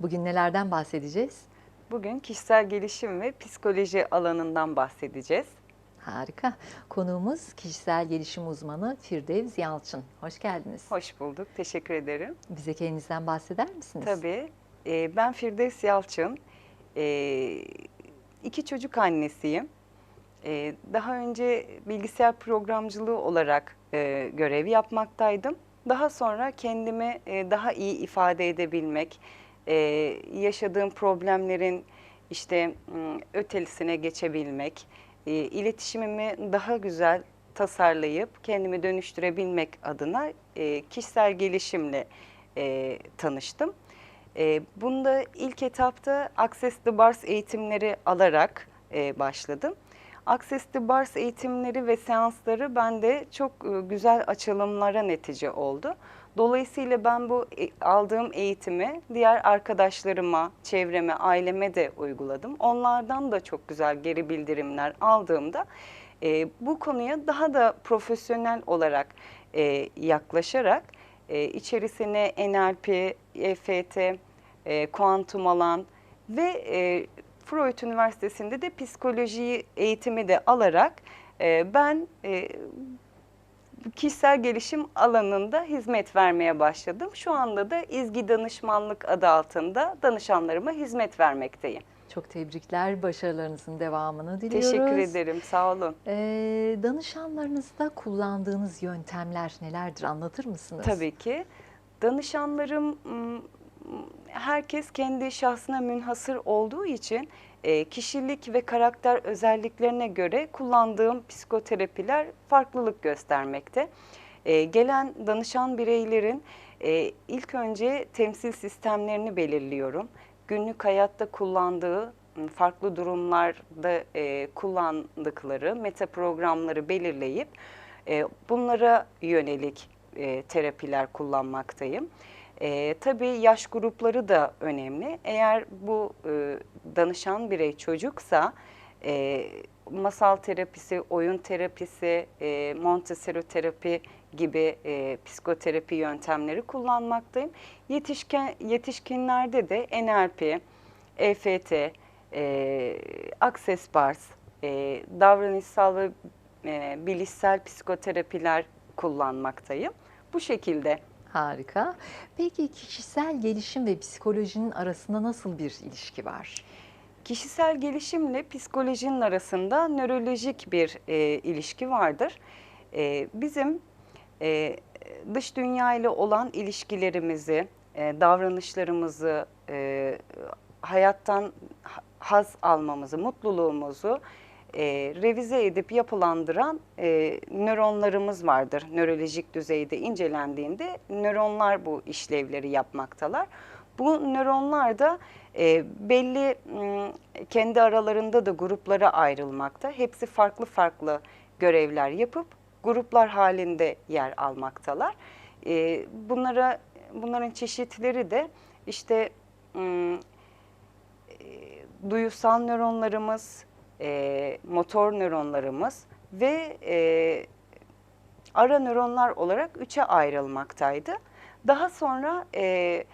Bugün nelerden bahsedeceğiz? Bugün kişisel gelişim ve psikoloji alanından bahsedeceğiz. Harika. Konuğumuz kişisel gelişim uzmanı Firdevs Yalçın. Hoş geldiniz. Hoş bulduk, teşekkür ederim. Bize kendinizden bahseder misiniz? Tabii, e, ben Firdevs Yalçın, e, iki çocuk annesiyim. E, daha önce bilgisayar programcılığı olarak e, görev yapmaktaydım. Daha sonra kendimi e, daha iyi ifade edebilmek, e, yaşadığım problemlerin işte m, ötesine geçebilmek, e, iletişimimi daha güzel tasarlayıp kendimi dönüştürebilmek adına e, kişisel gelişimle e, tanıştım. E, bunda ilk etapta Access the Bars eğitimleri alarak e, başladım. Access the Bars eğitimleri ve seansları bende çok e, güzel açılımlara netice oldu. Dolayısıyla ben bu e, aldığım eğitimi diğer arkadaşlarıma, çevreme, aileme de uyguladım. Onlardan da çok güzel geri bildirimler aldığımda e, bu konuya daha da profesyonel olarak e, yaklaşarak e, içerisine NLP, EFT, e, kuantum alan ve e, Freud Üniversitesi'nde de psikoloji eğitimi de alarak e, ben e, kişisel gelişim alanında hizmet vermeye başladım. Şu anda da İzgi Danışmanlık adı altında danışanlarıma hizmet vermekteyim. Çok tebrikler. Başarılarınızın devamını diliyoruz. Teşekkür ederim, sağ olun. Ee, danışanlarınızda kullandığınız yöntemler nelerdir? Anlatır mısınız? Tabii ki. Danışanlarım herkes kendi şahsına münhasır olduğu için e, kişilik ve karakter özelliklerine göre kullandığım psikoterapiler farklılık göstermekte. E, Gelen danışan bireylerin e, ilk önce temsil sistemlerini belirliyorum. Günlük hayatta kullandığı m, farklı durumlarda kullandıkları meta programları belirleyip bunlara yönelik terapiler kullanmaktayım. E, tabii yaş grupları da önemli. Eğer bu e, danışan birey çocuksa e, masal terapisi, oyun terapisi, e, Montessori terapi gibi e, psikoterapi yöntemleri kullanmaktayım. Yetişkin yetişkinlerde de NLP, EFT, e, Access Bars, e, davranışsal ve e, bilişsel psikoterapiler kullanmaktayım. Bu şekilde. Harika. Peki kişisel gelişim ve psikolojinin arasında nasıl bir ilişki var? Kişisel gelişimle psikolojinin arasında nörolojik bir e, ilişki vardır. E, bizim e, dış dünya ile olan ilişkilerimizi, e, davranışlarımızı, e, hayattan ha- haz almamızı, mutluluğumuzu e, revize edip yapılandıran e, nöronlarımız vardır. Nörolojik düzeyde incelendiğinde nöronlar bu işlevleri yapmaktalar. Bu nöronlar da e, belli m, kendi aralarında da gruplara ayrılmakta. Hepsi farklı farklı görevler yapıp gruplar halinde yer almaktalar. E, bunlara bunların çeşitleri de işte m, e, duyusal nöronlarımız, e, motor nöronlarımız ve e, ara nöronlar olarak üçe ayrılmaktaydı. Daha sonra e,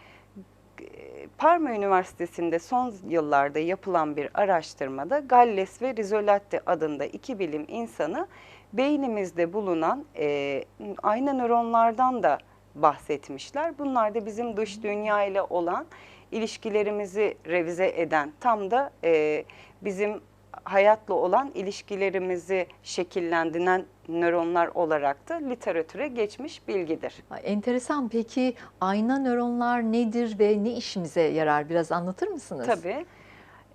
Parma Üniversitesi'nde son yıllarda yapılan bir araştırmada Galles ve Rizzolatti adında iki bilim insanı beynimizde bulunan e, ayna nöronlardan da bahsetmişler. Bunlar da bizim dış dünya ile olan ilişkilerimizi revize eden, tam da e, bizim hayatla olan ilişkilerimizi şekillendiren nöronlar olarak da literatüre geçmiş bilgidir. Enteresan. Peki ayna nöronlar nedir ve ne işimize yarar? Biraz anlatır mısınız? Tabii.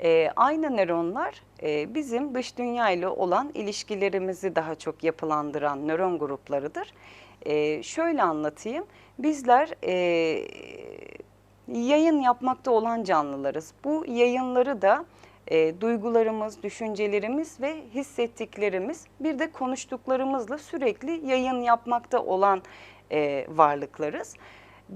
Ee, aynı nöronlar e, bizim dış dünya ile olan ilişkilerimizi daha çok yapılandıran nöron gruplarıdır. Ee, şöyle anlatayım. Bizler e, yayın yapmakta olan canlılarız. Bu yayınları da e, duygularımız, düşüncelerimiz ve hissettiklerimiz bir de konuştuklarımızla sürekli yayın yapmakta olan e, varlıklarız.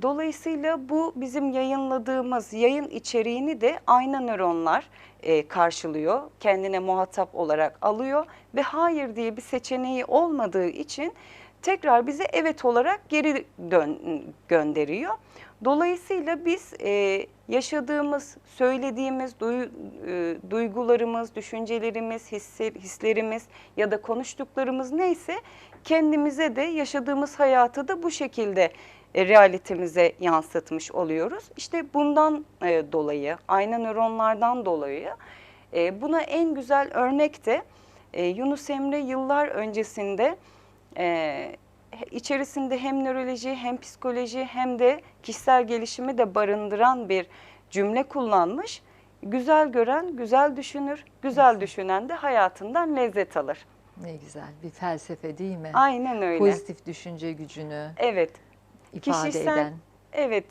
Dolayısıyla bu bizim yayınladığımız yayın içeriğini de ayna nöronlar e, karşılıyor, kendine muhatap olarak alıyor ve hayır diye bir seçeneği olmadığı için tekrar bize evet olarak geri dön gönderiyor. Dolayısıyla biz e, yaşadığımız, söylediğimiz duy- e, duygularımız, düşüncelerimiz, hisser- hislerimiz ya da konuştuklarımız neyse kendimize de yaşadığımız hayatı da bu şekilde e, realitemize yansıtmış oluyoruz. İşte bundan e, dolayı, ayna nöronlardan dolayı e, buna en güzel örnek de e, Yunus Emre yıllar öncesinde e, içerisinde hem nöroloji hem psikoloji hem de kişisel gelişimi de barındıran bir cümle kullanmış. Güzel gören güzel düşünür, güzel düşünen de hayatından lezzet alır. Ne güzel bir felsefe değil mi? Aynen öyle. Pozitif düşünce gücünü Evet. ifade Kişisel- eden. Evet,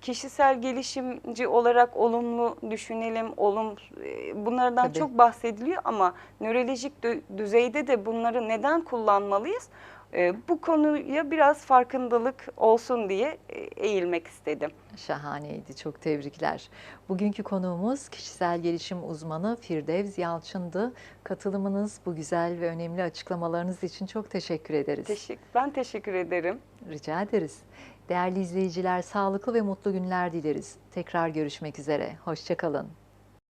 kişisel gelişimci olarak olumlu düşünelim, olum e, bunlardan Tabii. çok bahsediliyor ama nörolojik dü- düzeyde de bunları neden kullanmalıyız? E, Bu konuya biraz farkındalık olsun diye e, eğilmek istedim. Şahaneydi. Çok tebrikler. Bugünkü konuğumuz kişisel gelişim uzmanı Firdevs Yalçın'dı. Katılımınız, bu güzel ve önemli açıklamalarınız için çok teşekkür ederiz. Teşekkür, ben teşekkür ederim. Rica ederiz. Değerli izleyiciler, sağlıklı ve mutlu günler dileriz. Tekrar görüşmek üzere. Hoşçakalın.